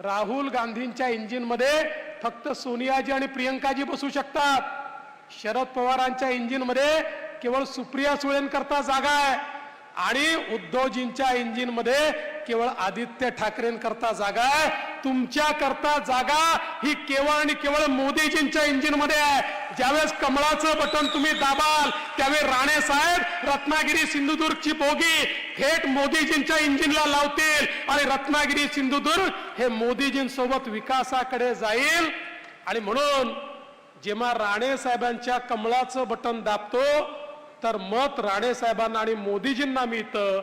राहुल गांधींच्या इंजिनमध्ये फक्त सोनियाजी आणि प्रियंकाजी बसू शकतात. शरद पवारांच्या इंजिनमध्ये केवळ सुप्रिया सुळेंकरता जागा आहे. आणि उद्धवजींच्या इंजिनमध्ये केवळ आदित्य ठाकरेंकरता जागा आहे. तुमच्या करता जागा ही केवळ आणि केवळ मोदीजींच्या इंजिनमध्ये आहे. ज्यावेळेस कमळाचं बटन तुम्ही दाबाल त्यावेळी राणे साहेब रत्नागिरी सिंधुदुर्गची बोगी थेट मोदीजींच्या इंजिनला लावतील. आणि रत्नागिरी सिंधुदुर्ग हे मोदीजींसोबत विकासाकडे जाईल. आणि म्हणून जेव्हा राणे साहेबांच्या कमळाचं बटन दाबतो तर मत राणे साहेबांना आणि मोदीजींना मिळतं.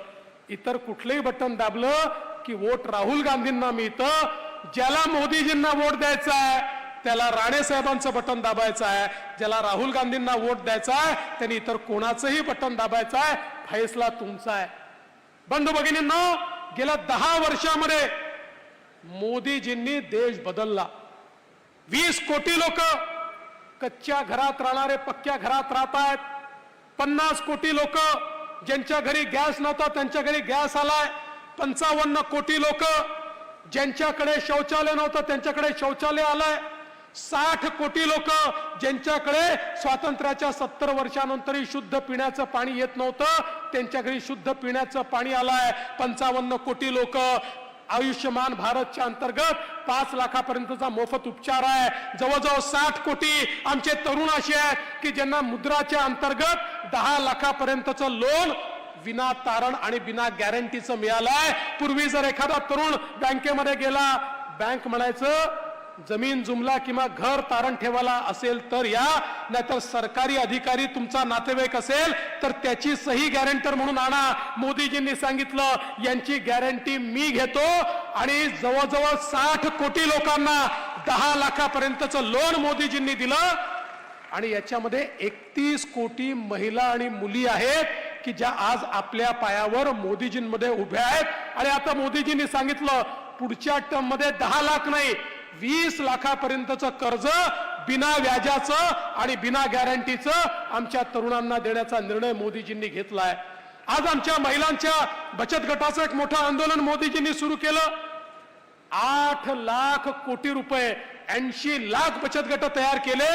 इतर कुठलंही बटन दाबलं की वोट राहुल गांधींना मिळतं. ज्याला मोदीजींना वोट द्यायचा आहे त्याला राणे साहेबांचं बटन दाबायचं आहे. ज्याला राहुल गांधींना वोट द्यायचा आहे त्यांनी इतर कोणाचंही बटन दाबायचं आहे. फैसला तुमचा आहे. बंधू भगिनींना गेल्या दहा वर्षामध्ये मोदीजींनी देश बदलला. वीस कोटी लोक कच्च्या घरात राहणारे पक्क्या घरात राहत आहेत. पन्नास कोटी लोक ज्यांच्या घरी गॅस नव्हता त्यांच्या घरी गॅस आलाय. पंचावन्न कोटी लोक ज्यांच्याकडे शौचालय नव्हतं त्यांच्याकडे शौचालय आलंय. साठ कोटी लोक ज्यांच्याकडे स्वातंत्र्याच्या सत्तर वर्षानंतरही शुद्ध पिण्याचं पाणी येत नव्हतं त्यांच्या घरी शुद्ध पिण्याचं पाणी आलंय. पंचावन्न कोटी लोक आयुष्यमान भारतच्या अंतर्गत पाच लाखापर्यंतचा मोफत उपचार आहे. जवळजवळ साठ कोटी आमचे तरुण असे आहेत की ज्यांना मुद्राच्या अंतर्गत दहा लाखापर्यंतचं लोन विना तारण आणि बिना गॅरंटीचं मिळालंय. पूर्वी जर एखादा तरुण बँकेमध्ये गेला बँक म्हणायचं जमीन जुमला किंवा घर तारण ठेवायला असेल तर या नाहीतर सरकारी अधिकारी तुमचा नातेवाईक असेल तर त्याची सही गॅरंटर म्हणून आणा. मोदीजींनी सांगितलं यांची गॅरंटी मी घेतो आणि जवळजवळ साठ कोटी लोकांना दहा लाखापर्यंतचं लोन मोदीजींनी दिलं. आणि याच्यामध्ये एकतीस कोटी महिला आणि मुली आहेत की ज्या आज आपल्या पायावर मोदीजींमध्ये उभ्या आहेत. आणि आता मोदीजींनी सांगितलं पुढच्या टर्ममध्ये दहा लाख नाही वीस लाखापर्यंतचं कर्ज बिना व्याजाचं आणि बिना गॅरंटीचं आमच्या तरुणांना देण्याचा निर्णय मोदीजींनी घेतलाय. आज आमच्या महिलांच्या बचत गटाचं एक मोठं आंदोलन मोदीजींनी सुरू केलं. आठ लाख कोटी रुपये ऐंशी लाख बचत गट तयार केले.